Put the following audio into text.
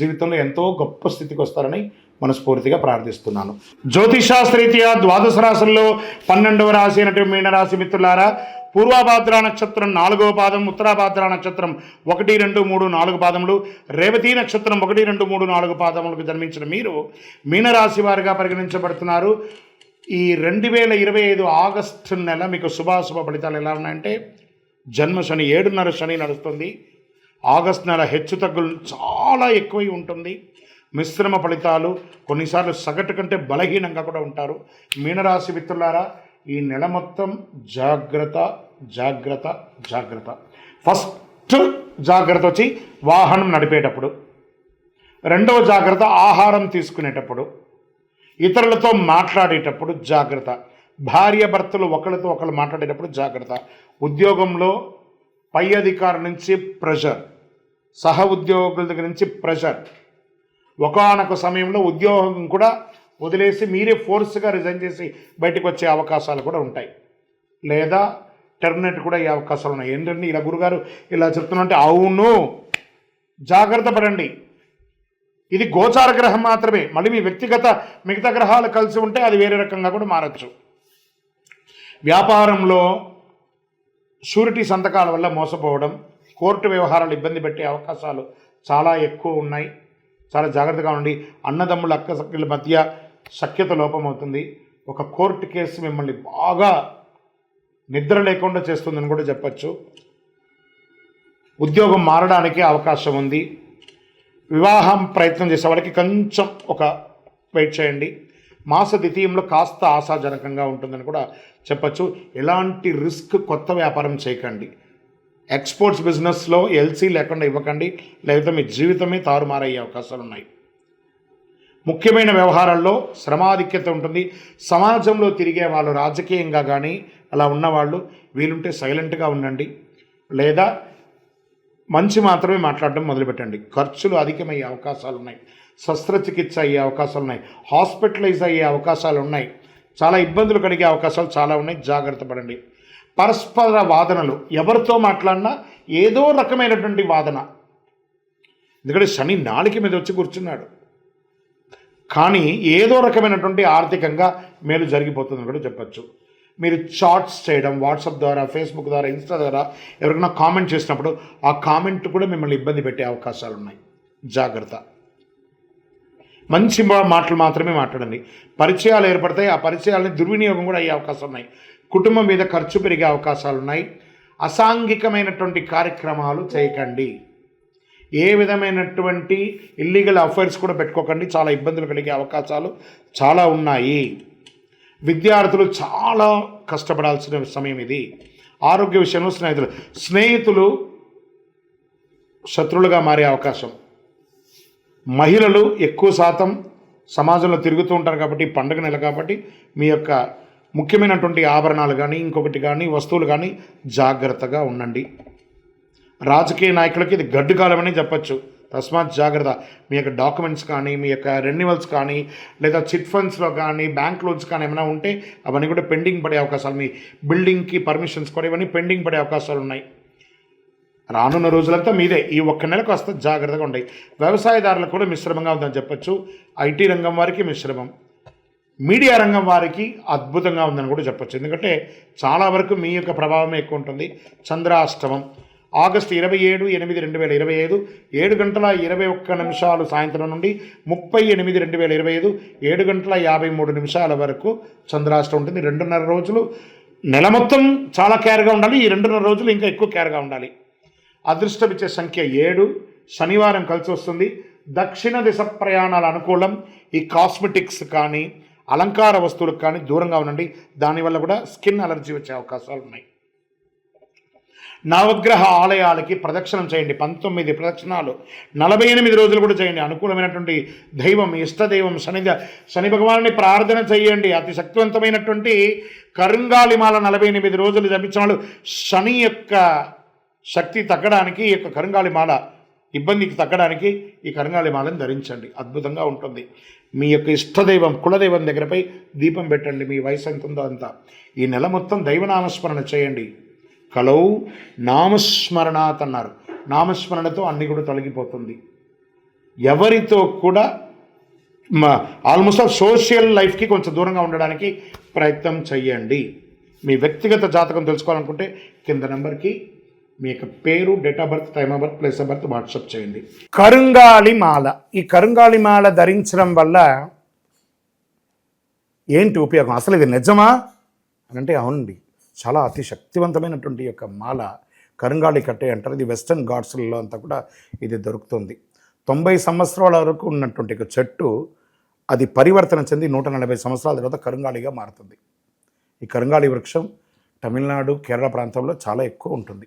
జీవితంలో ఎంతో గొప్ప స్థితికి వస్తారని మనస్ఫూర్తిగా ప్రార్థిస్తున్నాను. జ్యోతిషాస్త్రీత్యా ద్వాదశ రాశుల్లో పన్నెండవ రాశి అయినటువంటి మీనరాశి మిత్రులారా పూర్వాభాద్ర నక్షత్రం నాలుగవ పాదం ఉత్తరాభాద్ర నక్షత్రం ఒకటి రెండు మూడు నాలుగు పాదములు రేవతి నక్షత్రం ఒకటి రెండు మూడు నాలుగు పాదములకు జన్మించిన మీరు మీనరాశి వారిగా పరిగణించబడుతున్నారు. ఈ రెండు వేల ఇరవై ఐదు ఆగస్టు నెల మీకు శుభాశుభ ఫలితాలు ఎలా ఉన్నాయంటే జన్మ శని ఏడున్నర శని నడుస్తుంది. ఆగస్ట్ నెల హెచ్చు తగ్గులు చాలా ఎక్కువై ఉంటుంది. మిశ్రమ ఫలితాలు కొన్నిసార్లు సగటు కంటే బలహీనంగా కూడా ఉంటారు. మీనరాశి మిత్రులారా ఈ నెల మొత్తం జాగ్రత్త జాగ్రత్త జాగ్రత్త. ఫస్ట్ జాగ్రత్త వచ్చి వాహనం నడిపేటప్పుడు రెండవ జాగ్రత్త ఆహారం తీసుకునేటప్పుడు ఇతరులతో మాట్లాడేటప్పుడు జాగ్రత్త. భార్య భర్తలు ఒకరితో ఒకరు మాట్లాడేటప్పుడు జాగ్రత్త. ఉద్యోగంలో పై అధికారి నుంచి ప్రెషర్ సహ ఉద్యోగుల దగ్గర నుంచి ప్రెషర్. ఒకనొక సమయంలో ఉద్యోగం కూడా వదిలేసి మీరే ఫోర్స్గా రిజైన్ చేసి బయటకు వచ్చే అవకాశాలు కూడా ఉంటాయి. లేదా టెర్మినేట్ కూడా ఈ అవకాశాలు ఉన్నాయి. ఏంటంటే ఇలా గురుగారు ఇలా చెప్తున్నంటే అవును. జాగ్రత్త పడండి. ఇది గోచార గ్రహం మాత్రమే. మళ్ళీ మీ వ్యక్తిగత మిగతా గ్రహాలు కలిసి ఉంటే అది వేరే రకంగా కూడా మారచ్చు. వ్యాపారంలో షూరిటీ సంతకాల వల్ల మోసపోవడం కోర్టు వ్యవహారాలు ఇబ్బంది పెట్టే అవకాశాలు చాలా ఎక్కువ ఉన్నాయి. చాలా జాగ్రత్తగా ఉండి అన్నదమ్ముల అక్క సఖ్యుల మధ్య సఖ్యత లోపం అవుతుంది ఒక కోర్టు కేసు మిమ్మల్ని బాగా నిద్ర లేకుండా చేస్తుందని కూడా చెప్పచ్చు. ఉద్యోగం మారడానికి అవకాశం ఉంది. వివాహం ప్రయత్నం చేసే వాళ్ళకి కొంచెం ఒక వెయిట్ చేయండి. మాస ద్వితీయంలో కాస్త ఆశాజనకంగా ఉంటుందని కూడా చెప్పచ్చు. ఎలాంటి రిస్క్ కొత్త వ్యాపారం చేయకండి. ఎక్స్పోర్ట్స్ బిజినెస్లో ఎల్సీ లేకుండా ఇవ్వకండి లేకపోతే మీ జీవితమే తారుమారయ్యే అవకాశాలు ఉన్నాయి ముఖ్యమైన వ్యవహారాల్లో శ్రమాధిక్యత ఉంటుంది. సమాజంలో తిరిగే వాళ్ళు రాజకీయంగా కానీ అలా ఉన్నవాళ్ళు వీలుంటే సైలెంట్గా ఉండండి. లేదా మంచి మాత్రమే మాట్లాడడం మొదలుపెట్టండి. ఖర్చులు అధికమయ్యే అవకాశాలు ఉన్నాయి శస్త్రచికిత్స అయ్యే అవకాశాలు ఉన్నాయి హాస్పిటలైజ్ అయ్యే అవకాశాలు ఉన్నాయి చాలా ఇబ్బందులు కలిగే అవకాశాలు చాలా ఉన్నాయి. జాగ్రత్త పడండి. పరస్పర వాదనలు. ఎవరితో మాట్లాడినా ఏదో రకమైనటువంటి వాదన. ఎందుకంటే శని నాలుక మీద వచ్చి కూర్చున్నాడు. కానీ ఏదో రకమైనటువంటి ఆర్థికంగా మేలు జరిగిపోతుందని కూడా చెప్పచ్చు. మీరు చాట్స్ చేయడం వాట్సాప్ ద్వారా ఫేస్బుక్ ద్వారా ఇన్స్టా ద్వారా ఎవరికైనా కామెంట్ చేసినప్పుడు ఆ కామెంట్ కూడా మిమ్మల్ని ఇబ్బంది పెట్టే అవకాశాలు ఉన్నాయి జాగ్రత్త. మంచి మాటలు మాత్రమే మాట్లాడండి. పరిచయాలు ఏర్పడతాయి. ఆ పరిచయాలని దుర్వినియోగం కూడా అయ్యే అవకాశం ఉన్నాయి. కుటుంబం మీద ఖర్చు పెరిగే అవకాశాలు ఉన్నాయి అసాంఘికమైనటువంటి కార్యక్రమాలు చేయకండి. ఏ విధమైనటువంటి ఇల్లీగల్ అఫైర్స్ కూడా పెట్టుకోకండి. చాలా ఇబ్బందులు కలిగే అవకాశాలు చాలా ఉన్నాయి. విద్యార్థులు చాలా కష్టపడాల్సిన సమయం ఇది. ఆరోగ్య విషయంలో స్నేహితులు స్నేహితులు శత్రువులుగా మారే అవకాశం. మహిళలు ఎక్కువ శాతం సమాజంలో తిరుగుతూ ఉంటారు కాబట్టి పండుగ నెల కాబట్టి మీ యొక్క ముఖ్యమైనటువంటి ఆభరణాలు కానీ ఇంకొకటి కానీ వస్తువులు కానీ జాగ్రత్తగా ఉండండి. రాజకీయ నాయకులకి ఇది గడ్డు కాలం అని చెప్పచ్చు. తస్మాత్ జాగ్రత్త. మీ యొక్క డాక్యుమెంట్స్ కానీ మీ యొక్క రెన్యువల్స్ కానీ లేదా చిట్ ఫండ్స్లో కానీ బ్యాంక్ లోన్స్ కానీ ఏమైనా ఉంటే అవన్నీ కూడా పెండింగ్ పడే అవకాశాలు మీ బిల్డింగ్కి పర్మిషన్స్ కూడా ఇవన్నీ పెండింగ్ పడే అవకాశాలు ఉన్నాయి. రానున్న రోజులంతా మీదే. ఈ ఒక్క నెలకు వస్తే జాగ్రత్తగా ఉంటాయి వ్యవసాయదారులకు కూడా మిశ్రమంగా ఉందని చెప్పచ్చు. ఐటీ రంగం వారికి మిశ్రమం. మీడియా రంగం వారికి అద్భుతంగా ఉందని కూడా చెప్పొచ్చు. ఎందుకంటే చాలా వరకు మీ యొక్క ప్రభావమే ఎక్కువ ఉంటుంది. చంద్రాష్టమం. ఆగస్టు ఇరవై ఏడు ఎనిమిది రెండు వేల ఇరవై ఐదు ఏడు గంటల ఇరవై ఒక్క నిమిషాలు సాయంత్రం నుండి ముప్పై ఎనిమిది రెండు వేల ఇరవై ఐదు ఏడు గంటల యాభై మూడు నిమిషాల వరకు చంద్రాష్టం ఉంటుంది. రెండున్నర రోజులు నెల మొత్తం చాలా కేర్గా ఉండాలి. ఈ రెండున్నర రోజులు ఇంకా ఎక్కువ కేర్గా ఉండాలి. అదృష్టం ఇచ్చే సంఖ్య ఏడు. శనివారం కలిసి వస్తుంది. దక్షిణ దిశ ప్రయాణాల అనుకూలం. ఈ కాస్మెటిక్స్ కానీ అలంకార వస్తువులకు కానీ దూరంగా ఉండండి. దానివల్ల కూడా స్కిన్ అలర్జీ వచ్చే అవకాశాలు ఉన్నాయి. నవగ్రహ ఆలయాలకి ప్రదక్షిణం చేయండి. పంతొమ్మిది ప్రదక్షిణాలు. నలభై ఎనిమిది రోజులు కూడా చేయండి. అనుకూలమైనటువంటి దైవం ఇష్టదైవం శని శని భగవాన్ని ప్రార్థన చేయండి. అతి శక్తివంతమైనటువంటి కరుంగాలిమాల నలభై ఎనిమిది రోజులు జపించిన శని యొక్క శక్తి తగ్గడానికి ఈ యొక్క కరుంగాలిమాల ఇబ్బందికి తగ్గడానికి ఈ కరుంగాలిమాలను ధరించండి. అద్భుతంగా ఉంటుంది. మీ యొక్క ఇష్టదైవం కులదైవం దగ్గరపై దీపం పెట్టండి మీ వయసు ఎంత ఉందో అంత. ఈ నెల మొత్తం దైవనామస్మరణ చేయండి. కలవు నామస్మరణాత్ అన్నారు. నామస్మరణతో అన్ని కూడా తొలగిపోతుంది. ఎవరితో కూడా ఆల్మోస్ట్ ఆల్ సోషల్ లైఫ్కి కొంచెం దూరంగా ఉండడానికి ప్రయత్నం చేయండి. మీ వ్యక్తిగత జాతకం తెలుసుకోవాలనుకుంటే కింద నెంబర్కి మీ యొక్క పేరు date of birth time of birth place of birth WhatsApp చేయండి. కరుంగాలి మాల. ఈ కరుంగాలి మాల ధరించడం వల్ల ఏంటి ఉపయోగం? అసలు ఇది నిజమా? అని అంటే అవునండి. చాలా అతి శక్తివంతమైనటువంటి యొక్క మాల కరుంగాళి కట్టే అంటారు. ఇది వెస్టర్న్ గాడ్స్లలో అంతా కూడా ఇది దొరుకుతుంది. తొంభై సంవత్సరాల వరకు ఉన్నటువంటి ఒక చెట్టు అది పరివర్తన చెంది నూట నలభై సంవత్సరాల తర్వాత కరుంగాళిగా మారుతుంది. ఈ కరుంగాళి వృక్షం తమిళనాడు కేరళ ప్రాంతంలో చాలా ఎక్కువ ఉంటుంది.